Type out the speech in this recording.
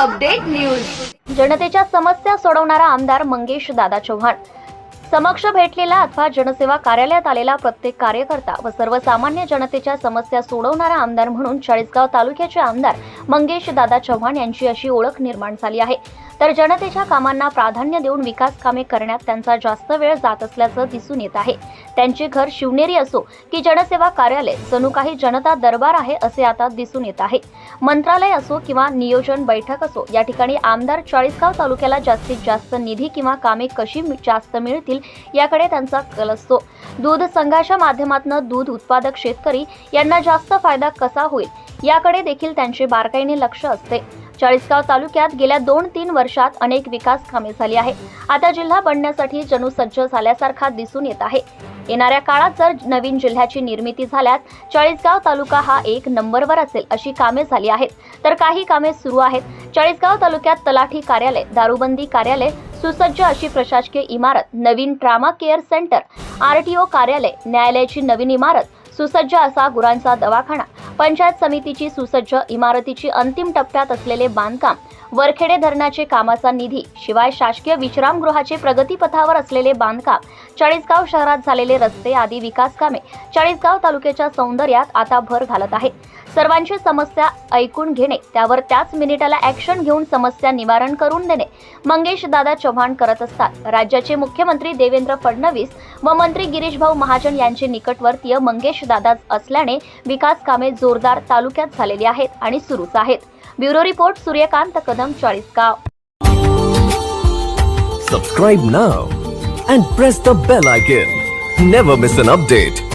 Update news. जनतेच्या समस्या सोडवणारा आमदार मंगेश दादा चव्हाण. समक्ष भेटलेला अथवा जनसेवा कार्यालयात आलेला प्रत्येक कार्यकर्ता व सर्वसामान्य जनतेच्या समस्या सोडवणारा आमदार म्हणून चाळीसगाव तालुक्याचे आमदार मंगेश दादा चव्हाण यांची अशी ओळख निर्माण झाली आहे. तर जनतेच्या कामांना प्राधान्य देऊन विकास कामे करण्यात त्यांचा जास्त वेळ जात असल्याचं दिसून येत आहे. त्यांचे घर शिवनेरी असो की जनसेवा कार्यालय जणू काही जनता दरबार आहे असे आता दिसून येत आहे. मंत्रालय असो किंवा नियोजन बैठक असो या ठिकाणी आमदार चाळीसगाव तालुक्याला जास्तीत जास्त निधी किंवा कामे कशी जास्त मिळतील याकडे त्यांचा कल असतो. दूध संघाच्या माध्यमातून दूध उत्पादक शेतकरी यांना जास्त फायदा कसा होईल? याकडे देखील त्यांचे बारकाईने लक्ष असते. चाळीसगाव तालुक्यात गेल्या दोन तीन वर्षात अनेक विकास कामे झाली आहे आता जिल्हा बनण्यासाठी जनुसज्ज झाल्यासारखा दिसून येत आहे. येणाऱ्या काळात जर नवीन जिल्ह्याची निर्मिती झाल्यास चाळीसगाव तालुका हा एक नंबरवर असेल अशी कामे झाली आहेत. तर काही कामे सुरू आहेत. चाळीसगाव तालुक्यात तलाठी कार्यालय दारूबंदी कार्यालय सुसज्ज अशी प्रशासकीय इमारत नवीन ट्रामा केअर सेंटर आरटीओ कार्यालय न्यायालयाची नवीन इमारत सुसज्ज असा गुरांचा दवाखाना पंचायत समितीची सुसज्ज इमारतीची अंतिम टप्प्यात असलेले बांधकाम वरखेडे धरणाचे कामाचा निधी शिवाय शासकीय विश्रामगृहाचे प्रगतीपथावर असलेले बांधकाम चाळीसगाव शहरात झालेले रस्ते आदी विकास कामे चाळीसगाव तालुक्याच्या सौंदर्यात आता भर घालत आहे सर्वांची समस्या ऐकून घेणे त्यावर त्याच मिनिटाला ऍक्शन घेऊन समस्या निवारण करून देणे मंगेश दादा चव्हाण करत असतात. राज्याचे मुख्यमंत्री देवेंद्र फडणवीस व मंत्री गिरीशभाऊ महाजन यांचे निकटवर्तीय मंगेश दादा असल्याने विकास कामे जोरदार तालुक्यात झालेली आहेत आणि सुरूच आहेत. Bureau report Suryakant Kadam Chalisgaon. Subscribe now and press the bell icon never miss an update